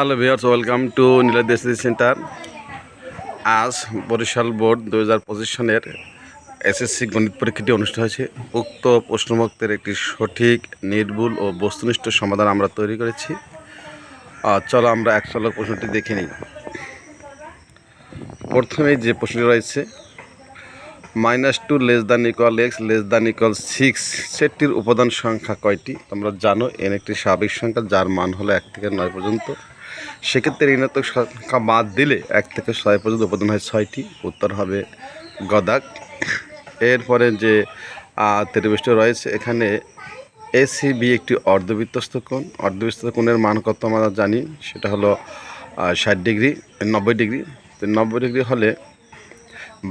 Hello viewers welcome to নীলাদেশ centre আজ Barishal board দু হাজার পঁচিশ সনের এসএসসি গণিত পরীক্ষাটি অনুষ্ঠিত হয়েছে। উক্ত প্রশ্নমুক্তের একটি সঠিক, নির্ভুল ও বস্তুনিষ্ঠ সমাধান আমরা তৈরি করেছি। চলো আমরা এক প্রশ্নটি দেখে নিই। প্রথমে যে প্রশ্নটি রয়েছে minus two less than equal x less than equal six সেটটির উপাদান সংখ্যা কয়টি? তোমরা জানো এন একটি স্বাভাবিক সংখ্যা, যার মান হলো এক থেকে নয় পর্যন্ত। সেক্ষেত্রে ঋণাত্মক সংখ্যা বাদ দিলে এক থেকে ছয় পর্যন্ত উপাদান হয় ছয়টি। উত্তর হবে গদাক। এরপরে যে ত্রিবিষ্ট রয়েছে, এখানে এসিবি একটি অর্ধবৃত্তস্ত কোণ। অর্ধবৃত্তস্ত কোণের মান কত আমরা জানি? সেটা হলো ষাট ডিগ্রি, নব্বই ডিগ্রি। তো নব্বই ডিগ্রি হলে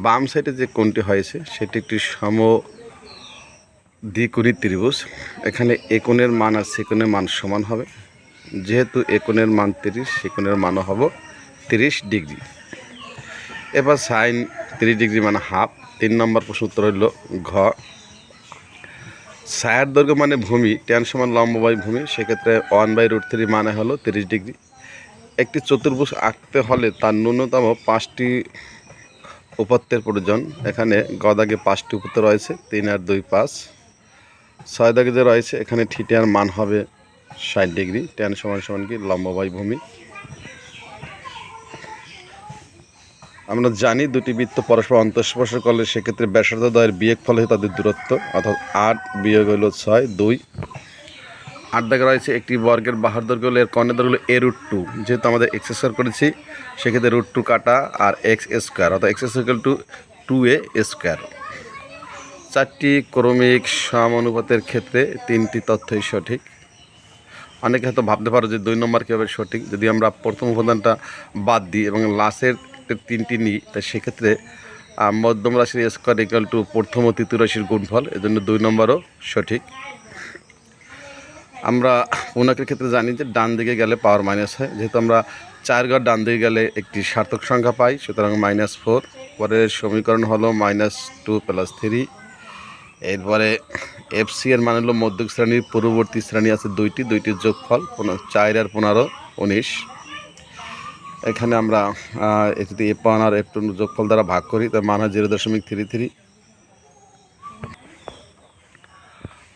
বাম সাইডে যে কোণটি হয়েছে, সেটি একটি সম দ্বিকোণী ত্রিভুজ। এখানে এ কোণের মান আর সে কোণের মান সমান হবে। যেহেতু এ কোণের মান তিরিশ, সে কোণের মানও হব তিরিশ ডিগ্রি। এবার সাইন তিরিশ ডিগ্রি মানে হাফ, তিন নম্বর প্রশ্ন উত্তর হইল ঘ। সায়ার দৈর্ঘ্য মানে ভূমি ট্যান সমান লম্ব বাই ভূমি, সেক্ষেত্রে ওয়ান বাই রুট থ্রি মানে হলো তিরিশ ডিগ্রি। একটি চতুর্ভুজ আঁকতে হলে তার ন্যূনতম পাঁচটি উপত্যের প্রয়োজন। এখানে গদাগে পাঁচটি উপত্য রয়েছে, তিন আর দুই পাঁচ। ছয় দাগে যে রয়েছে, এখানে ঠিটিয়ার মান হবে ষাট ডিগ্রি ট্যান সমান সমান কি? লম্ববাই ভূমি। আমরা জানি দুটি বৃত্ত পরস্পর অন্তঃস্পর্শ করলে সেক্ষেত্রে ব্যাসার্ধ দ্বয়ের বিয়োগ ফলে তাদের দূরত্ব, অর্থাৎ আট বিয়োগ হইল ছয়, দুই। আট দাগে রয়েছে একটি বর্গের বাহার দৈর্ঘ্য হলো এর কর্ণের দৈর্ঘ্য হলো এ রুট টু। যেহেতু আমাদের এক্স স্কোয়ার করেছি, সেক্ষেত্রে রুট টু কাটা আর এক্স স্কোয়ার, অর্থাৎ x square two two a square. চারটি ক্রমিক সমানুপাতের ক্ষেত্রে তিনটি তথ্যই সঠিক। অনেকে হয়তো ভাবতে পারো যে দুই নম্বর কীভাবে সঠিক। যদি আমরা প্রথম উপাদানটা বাদ দিই এবং লাস্টের তিনটি নিই, তা সেক্ষেত্রে মধ্যম রাশির স্কোয়ার ইকাল টু প্রথম ও তৃতীয় রাশির গুণফল, এজন্য দুই নম্বরও সঠিক। আমরা পূর্ণকের ক্ষেত্রে জানি যে ডান দিকে গেলে পাওয়ার মাইনাস হয়। যেহেতু আমরা চার ঘর ডান দিকে গেলে একটি সার্থক সংখ্যা পাই, সুতরাং মাইনাস ফোর পরের সমীকরণ হলো মাইনাস টু প্লাস থ্রি এরপরে এফসি এর মানে হলো মধ্যক শ্রেণির পূর্ববর্তী শ্রেণি আছে দুইটি দুইটির যোগফল চার আর পনেরো, উনিশ। এখানে আমরা যদি এফ ওয়ান আর এফ টু যোগফল দ্বারা ভাগ করি, তার মান হয় জিরো দশমিক থ্রি থ্রি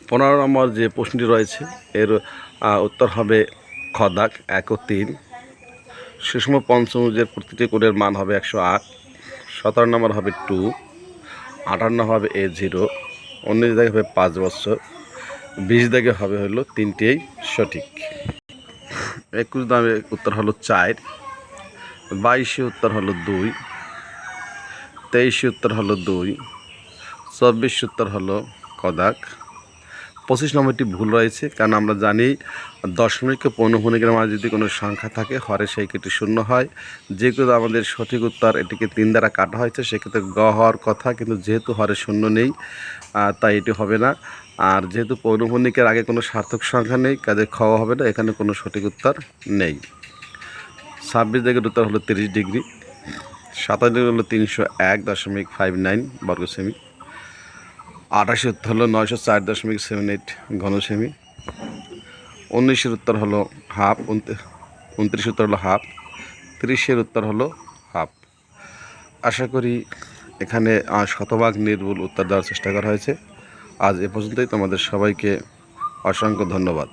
পনেরো নম্বর যে প্রশ্নটি রয়েছে, এর উত্তর হবে খদাক এক ও তিন। সুষম পঞ্চমুজের প্রতিটি কোণের মান হবে একশো আট। সতেরো নম্বর হবে টু আটান্ন হবে এ জিরো উনিশ দাগে হবে পাঁচ বছর, বিশ দাগে হবে হলো তিনটেই সঠিক। একুশ দামে উত্তর হলো চার, বাইশে উত্তর হলো দুই, তেইশে উত্তর হলো দুই, চব্বিশ উত্তর হলো কদাক। পঁচিশ নম্বরটি ভুল রয়েছে, কারণ আমরা জানি দশমিক ও পৌনভূমিকের মাঝে যদি কোনো সংখ্যা থাকে, হরে সেই কেটে শূন্য হয়। যেগুলো আমাদের সঠিক উত্তর এটিকে তিন দ্বারা কাটা হয়েছে, সেক্ষেত্রে গ হওয়ার কথা, কিন্তু যেহেতু হরে শূন্য নেই তাই এটি হবে না। আর যেহেতু পৌনভূমিকের আগে কোনো সার্থক সংখ্যা নেই, কাজে খাওয়া হবে না, এখানে কোনো সঠিক উত্তর নেই। ছাব্বিশ দিকের উত্তর হলো তিরিশ ডিগ্রি, সাতাশ ডিগ্রি হলো তিনশো এক দশমিক ফাইভ নাইন বর্গ আঠাশি উত্তর হলো নয়শো চার দশমিক সেভেন এইট ঘন সেমি উনিশের উত্তর হলো হাফ উনত্রিশ উত্তর হলো হাফ, ত্রিশের উত্তর হলো হাফ। আশা করি এখানে শতভাগ নির্ভুল উত্তর দেওয়ার চেষ্টা করা হয়েছে। আজ এ পর্যন্তই, তোমাদের সবাইকে অসংখ্য ধন্যবাদ।